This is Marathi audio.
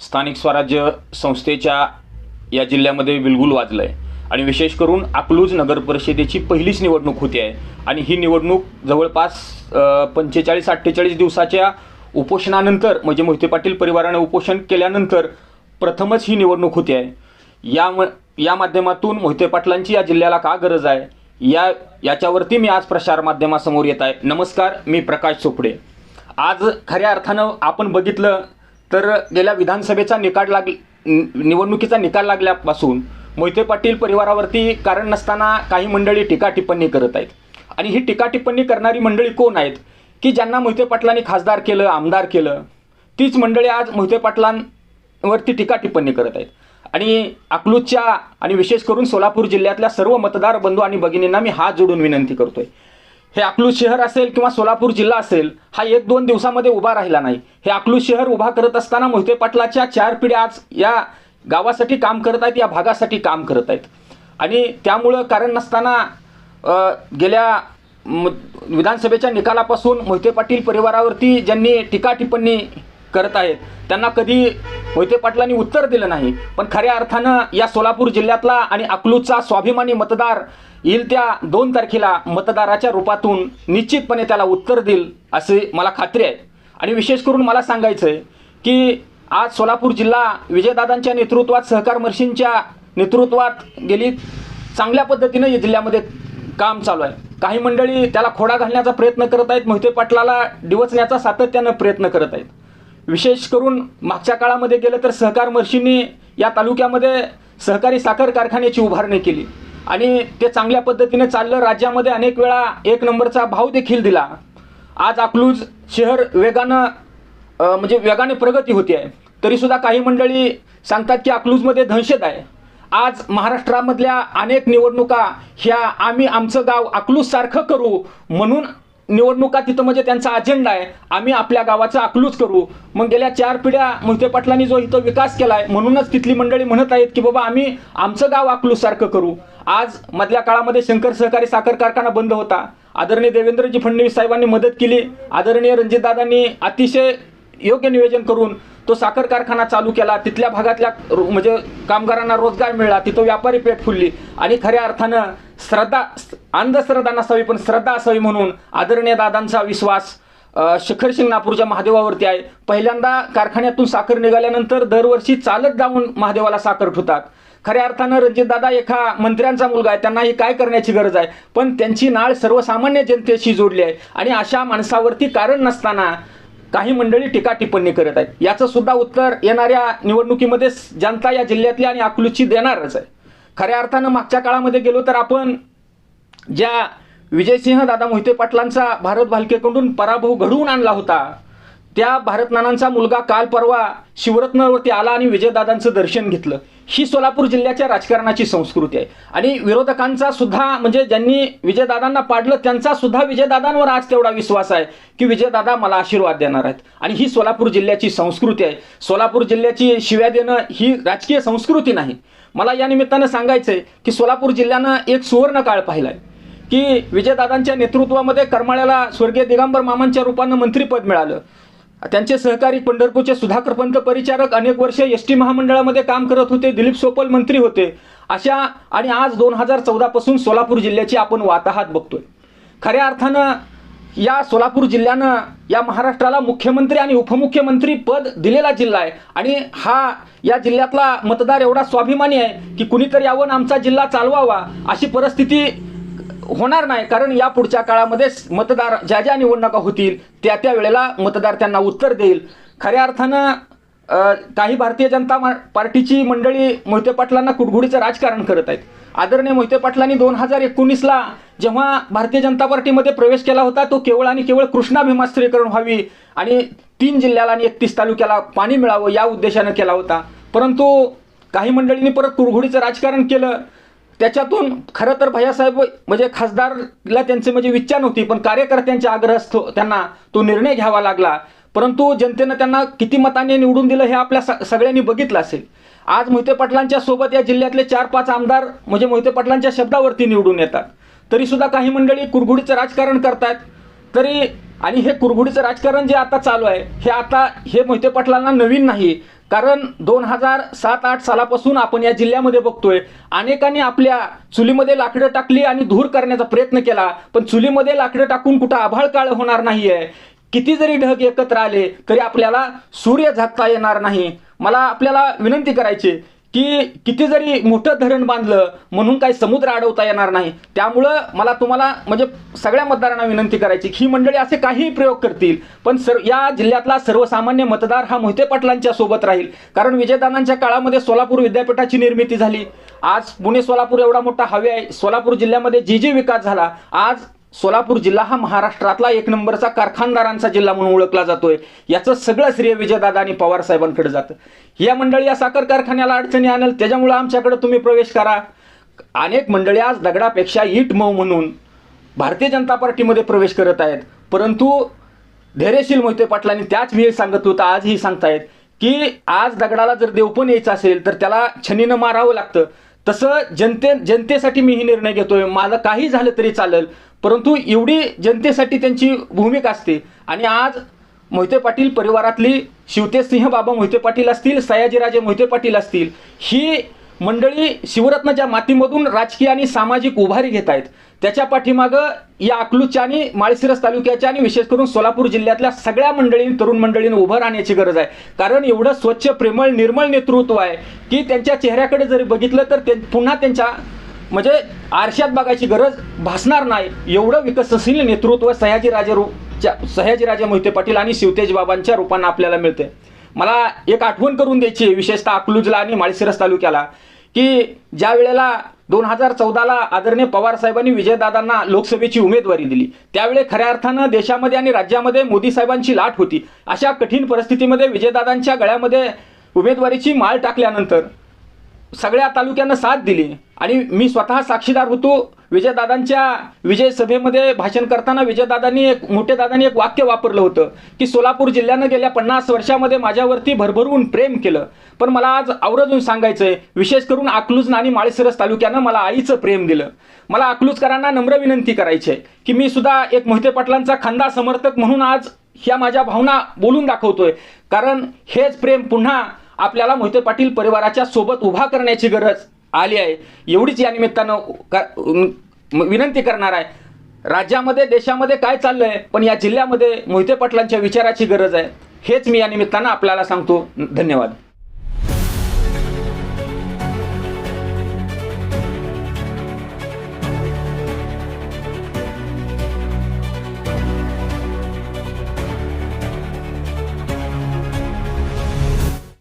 स्थानिक स्वराज्य संस्थेच्या या जिल्ह्यामध्ये बिलगुल वाजलं आहे आणि विशेष करून अकलूज नगर परिषदेची पहिलीच निवडणूक होती आहे. आणि ही निवडणूक जवळपास पंचेचाळीस अठ्ठेचाळीस दिवसाच्या उपोषणानंतर म्हणजे मोहिते पाटील परिवाराने उपोषण केल्यानंतर प्रथमच ही निवडणूक होती आहे. या म या माध्यमातून मोहिते पाटलांची या जिल्ह्याला का गरज आहे? या याच्यावरती मी आज प्रसार माध्यमासमोर येत आहे. नमस्कार मी प्रकाश चोपडे. आज खऱ्या अर्थानं आपण बघितलं तर गेल्या विधानसभेचा निकाल लाग निवडणुकीचा निकाल लागल्यापासून मोहिते पाटील परिवारावरती कारण नसताना काही मंडळी टीका टिप्पणी करत आहेत. आणि ही टीका टिप्पणी करणारी मंडळी कोण आहेत? की ज्यांना मोहिते पाटलांनी खासदार केलं आमदार केलं तीच मंडळी आज मोहिते पाटलांवरती टीका टिप्पणी करत आहेत. आणि अकलूजच्या आणि विशेष करून सोलापूर जिल्ह्यातल्या सर्व मतदार बंधू आणि भगिनींना मी हात जोडून विनंती करतोय. हे अकलूज शहर असेल किंवा सोलापूर जिल्हा असेल हा एक दोन दिवसामध्ये उभा राहिला नाही. हे अकलूज शहर उभा करत असताना मोहिते पाटलाच्या चार पिढ्या आज या गावासाठी काम करत आहेत या भागासाठी काम करत आहेत. आणि त्यामुळं कारण नसताना गेल्या म- विधानसभेच्या निकालापासून मोहिते पाटील परिवारावरती ज्यांनी टीका टिप्पणी करत आहेत त्यांना कधी मोहिते पाटलांनी उत्तर दिलं नाही पण खऱ्या अर्थानं या सोलापूर जिल्ह्यातला आणि अकलूजचा स्वाभिमानी मतदार येईल त्या दोन तारखेला मतदाराच्या रूपातून निश्चितपणे त्याला उत्तर देईल असे मला खात्री आहे. आणि विशेष करून मला सांगायचं आहे की आज सोलापूर जिल्हा विजयदादांच्या नेतृत्वात सहकार मर्शींच्या नेतृत्वात गेली चांगल्या पद्धतीनं या जिल्ह्यामध्ये काम चालू आहे. काही मंडळी त्याला खोडा घालण्याचा प्रयत्न करत आहेत मोहिते पाटलाला डिवचण्याचा सातत्यानं प्रयत्न करत आहेत. विशेष करून मागच्या काळामध्ये गेलं तर सहकार मर्षींनी या तालुक्यामध्ये सहकारी साखर कारखान्याची उभारणी केली. आणि ते चांगल्या पद्धतीने चाललं. राज्यामध्ये अनेक वेळा एक नंबरचा भाव देखील दिला. आज अकलूज शहर वेगानं म्हणजे वेगाने प्रगती होती आहे. तरीसुद्धा काही मंडळी सांगतात की अकलूजमध्ये दहशत आहे. आज महाराष्ट्रामधल्या अनेक निवडणुका ह्या आम्ही आमचं गाव अकलूजसारखं करू म्हणून निवडणुका तिथं म्हणजे त्यांचा अजेंडा आहे. आम्ही आपल्या गावाचा अकलूज करू. मग गेल्या चार पिढ्या मोहिते पाटलांनी जो इथं विकास केला आहे म्हणूनच तिथली मंडळी म्हणत आहेत की बाबा आम्ही आमचं गाव अकलूजसारखं करू. आज मधल्या काळामध्ये शंकर सहकारी साखर कारखाना बंद होता. आदरणीय देवेंद्रजी फडणवीस साहेबांनी मदत केली. आदरणीय रणजितदादांनी अतिशय योग्य नियोजन करून तो साखर कारखाना चालू केला. तिथल्या भागातल्या रो- म्हणजे कामगारांना रोजगार मिळाला. तिथं व्यापारी पेठ फुलली. आणि खऱ्या अर्थानं श्रद्धा अंधश्रद्धा नसावी पण श्रद्धा असावी म्हणून आदरणीय दादांचा विश्वास शिखर सिंग नागपूरच्या महादेवावरती आहे. पहिल्यांदा कारखान्यातून साखर निघाल्यानंतर दरवर्षी चालत जाऊन महादेवाला साखर ठुतात खऱ्या अर्थानं रणजितदादा एका मंत्र्यांचा मुलगा आहे त्यांना ही काय करण्याची गरज आहे? पण त्यांची नाळ सर्वसामान्य जनतेशी जोडली आहे आणि अशा माणसावरती कारण नसताना काही मंडळी टीका टिप्पणी करत आहेत. याचं सुद्धा उत्तर येणाऱ्या निवडणुकीमध्ये जनता या जिल्ह्यातली आणि अकलूची देणारच आहे. खऱ्या अर्थानं मागच्या काळामध्ये गेलो तर आपण ज्या विजयसिंह दादा मोहिते पाटलांचा भारत भालकेकडून पराभव घडवून आणला होता त्या भारतनानांचा मुलगा काल परवा शिवरत्नावरती आला आणि विजयदादांचं दर्शन घेतलं. ही सोलापूर जिल्ह्याच्या राजकारणाची संस्कृती आहे. आणि विरोधकांचा सुद्धा म्हणजे ज्यांनी विजयदादांना पाडलं त्यांचा सुद्धा विजयदादांवर आज तेवढा विश्वास आहे की विजयदादा मला आशीर्वाद देणार आहेत. आणि ही सोलापूर जिल्ह्याची संस्कृती आहे. सोलापूर जिल्ह्याची शिव्या देणं ही राजकीय संस्कृती नाही. मला या निमित्तानं सांगायचं आहे की सोलापूर जिल्ह्यानं एक सुवर्ण काळ पाहिला आहे की विजयदादांच्या नेतृत्वामध्ये करमाळ्याला स्वर्गीय दिगंबर मामांच्या रूपानं मंत्रीपद मिळालं. त्यांचे सहकारी पंढरपूरचे सुधाकर पंत परिचारक अनेक वर्ष एस टी महामंडळामध्ये काम करत होते दिलीप सोपल मंत्री होते. अशा आणि आज दोन हजार चौदापासून सोलापूर जिल्ह्याची आपण वाताहात बघतोय. खऱ्या अर्थानं या सोलापूर जिल्ह्यानं या महाराष्ट्राला मुख्यमंत्री आणि उपमुख्यमंत्री पद दिलेला जिल्हा आहे. आणि हा या जिल्ह्यातला मतदार एवढा स्वाभिमानी आहे की कुणीतरी यावं आमचा जिल्हा चालवावा अशी परिस्थिती होणार नाही कारण या पुढच्या काळामध्ये मतदार ज्या ज्या निवडणुका होतील त्या त्या वेळेला मतदार त्यांना उत्तर देईल. खऱ्या अर्थानं काही भारतीय जनता मा- पार्टीची मंडळी मोहिते पाटलांना कुडघुडीचं राजकारण करत आहेत. आदरणीय मोहिते पाटलांनी दोन हजार एकोणीसला जेव्हा भारतीय जनता पार्टीमध्ये प्रवेश केला होता तो केवळ आणि केवळ कृष्णा कृष्णाभिमास्त्रीकरण व्हावी आणि तीन जिल्ह्याला आणि एकतीस तालुक्याला पाणी मिळावं या उद्देशानं केला होता. परंतु काही मंडळींनी परत कुरघोडीचं राजकारण केलं. त्याच्यातून खरं तर भैयासाहेब म्हणजे खासदारला त्यांचे म्हणजे विचार नव्हती पण कार्यकर्त्यांच्या आग्रह त्यांना तो निर्णय घ्यावा लागला. परंतु जनतेनं त्यांना किती मताने निवडून दिलं हे आपल्या स- सगळ्यांनी बघितलं असेल. आज मोहिते पाटलांच्या सोबत या जिल्ह्यातले चार पाच आमदार म्हणजे मोहिते पाटलांच्या शब्दावरती निवडून येतात. तरी सुद्धा काही मंडळी कुरघुडीचं राजकारण करतात तरी आणि हे कुरघुडीचं राजकारण जे आता चालू आहे हे आता हे मोहिते पाटलांना नवीन नाही. कारण दोन हजार सात आठ सालापासून आपण या जिल्ह्यामध्ये बघतोय अनेकांनी आपल्या चुलीमध्ये लाकडं टाकली आणि धूर करण्याचा प्रयत्न केला पण चुलीमध्ये लाकडं टाकून कुठं आभाळ काळ होणार नाहीये. किती जरी ढग एकत्र आले तरी आपल्याला सूर्य झाकता येणार नाही. मला आपल्याला विनंती करायची की किती जरी मोठं धरण बांधलं म्हणून काही समुद्र अडवता येणार नाही. त्यामुळं मला तुम्हाला म्हणजे सगळ्या मतदारांना विनंती करायची ही मंडळी असे काहीही प्रयोग करतील पण सर या जिल्ह्यातला सर्वसामान्य मतदार हा मोहिते पाटलांच्या सोबत राहील. कारण विजयदानांच्या काळामध्ये सोलापूर विद्यापीठाची निर्मिती झाली. आज पुणे सोलापूर एवढा मोठा हवे आहे. सोलापूर जिल्ह्यामध्ये जी जी विकास झाला. आज सोलापूर जिल्हा हा महाराष्ट्रातला एक नंबरचा कारखानदारांचा जिल्हा म्हणून ओळखला जातोय. याचं सगळं श्रेय विजयदादा आणि पवार साहेबांकडे जातं. या मंडळी या साखर कारखान्याला अडचणी आणल त्याच्यामुळं आमच्याकडे तुम्ही प्रवेश करा. अनेक मंडळी आज दगडापेक्षा ईट मऊ म्हणून भारतीय जनता पार्टीमध्ये प्रवेश करत आहेत. परंतु धैर्यशील मोहिते पाटलांनी त्याच वेळी सांगत होतं आजही सांगतायत की आज दगडाला जर देवपण यायचं असेल तर त्याला छनीनं मारावं लागतं. तसं जनते जनतेसाठी मी ही निर्णय घेतोय. मला काही झालं तरी चालेल. परंतु एवढी जनतेसाठी त्यांची भूमिका असते. आणि आज मोहिते पाटील परिवारातली शिवतेसिंह बाबा मोहिते पाटील असतील सयाजीराजे मोहिते पाटील असतील ही मंडळी शिवरत्नाच्या मातीमधून राजकीय आणि सामाजिक उभारी घेत आहेत त्याच्या पाठीमागं या अकलूजच्या आणि माळशिरस तालुक्याच्या आणि विशेष करून सोलापूर जिल्ह्यातल्या सगळ्या मंडळींनी तरुण मंडळींनी उभं राहण्याची गरज आहे. कारण एवढं स्वच्छ प्रेमळ निर्मळ नेतृत्व आहे की त्यांच्या चेहऱ्याकडे जरी बघितलं तर ते पुन्हा त्यांच्या म्हणजे आरशात बघायची गरज भासणार नाही. एवढं विकसनशील नेतृत्व सयाजीराजे रूपच्या सयाजीराजे मोहिते पाटील आणि शिवतेज बाबांच्या रूपानं आपल्याला मिळते मला एक आठवण करून द्यायची आहे, विशेषतः अकलूजला आणि माळशिरस तालुक्याला की ज्या वेळेला दोन हजार चौदाला आदरणीय पवार साहेबांनी विजयदादांना लोकसभेची उमेदवारी दिली त्यावेळी खऱ्या अर्थानं देशामध्ये आणि राज्यामध्ये मोदी साहेबांची लाट होती. अशा कठीण परिस्थितीमध्ये विजयदादांच्या गळ्यामध्ये उमेदवारीची माळ टाकल्यानंतर सगळ्या तालुक्यांना साथ दिली आणि मी स्वतः साक्षीदार होतो. विजयदादांच्या विजय सभेमध्ये भाषण करताना विजयदादांनी एक मोठे दादांनी एक वाक्य वापरलं होतं की सोलापूर जिल्ह्यानं गेल्या पन्नास वर्षामध्ये माझ्यावरती भरभरून प्रेम केलं. पण मला आज आवर्जून आहे विशेष करून अकलूज आणि माळेसरस तालुक्यानं मला आईचं प्रेम दिलं. मला अकलूजकरांना नम्र विनंती करायची आहे की मी सुद्धा एक मोहिते पाटलांचा खंदा समर्थक म्हणून आज ह्या माझ्या भावना बोलून दाखवतोय. कारण हेच प्रेम पुन्हा आपल्याला मोहिते पाटील परिवाराच्या सोबत उभा करण्याची गरज आली आहे. एवढीच या निमित्तानं का- विनंती करणार आहे. राज्यामध्ये देशामध्ये काय चाललं आहे पण या जिल्ह्यामध्ये मोहिते पाटलांच्या विचाराची गरज आहे. हेच मी या निमित्तानं आपल्याला सांगतो. धन्यवाद.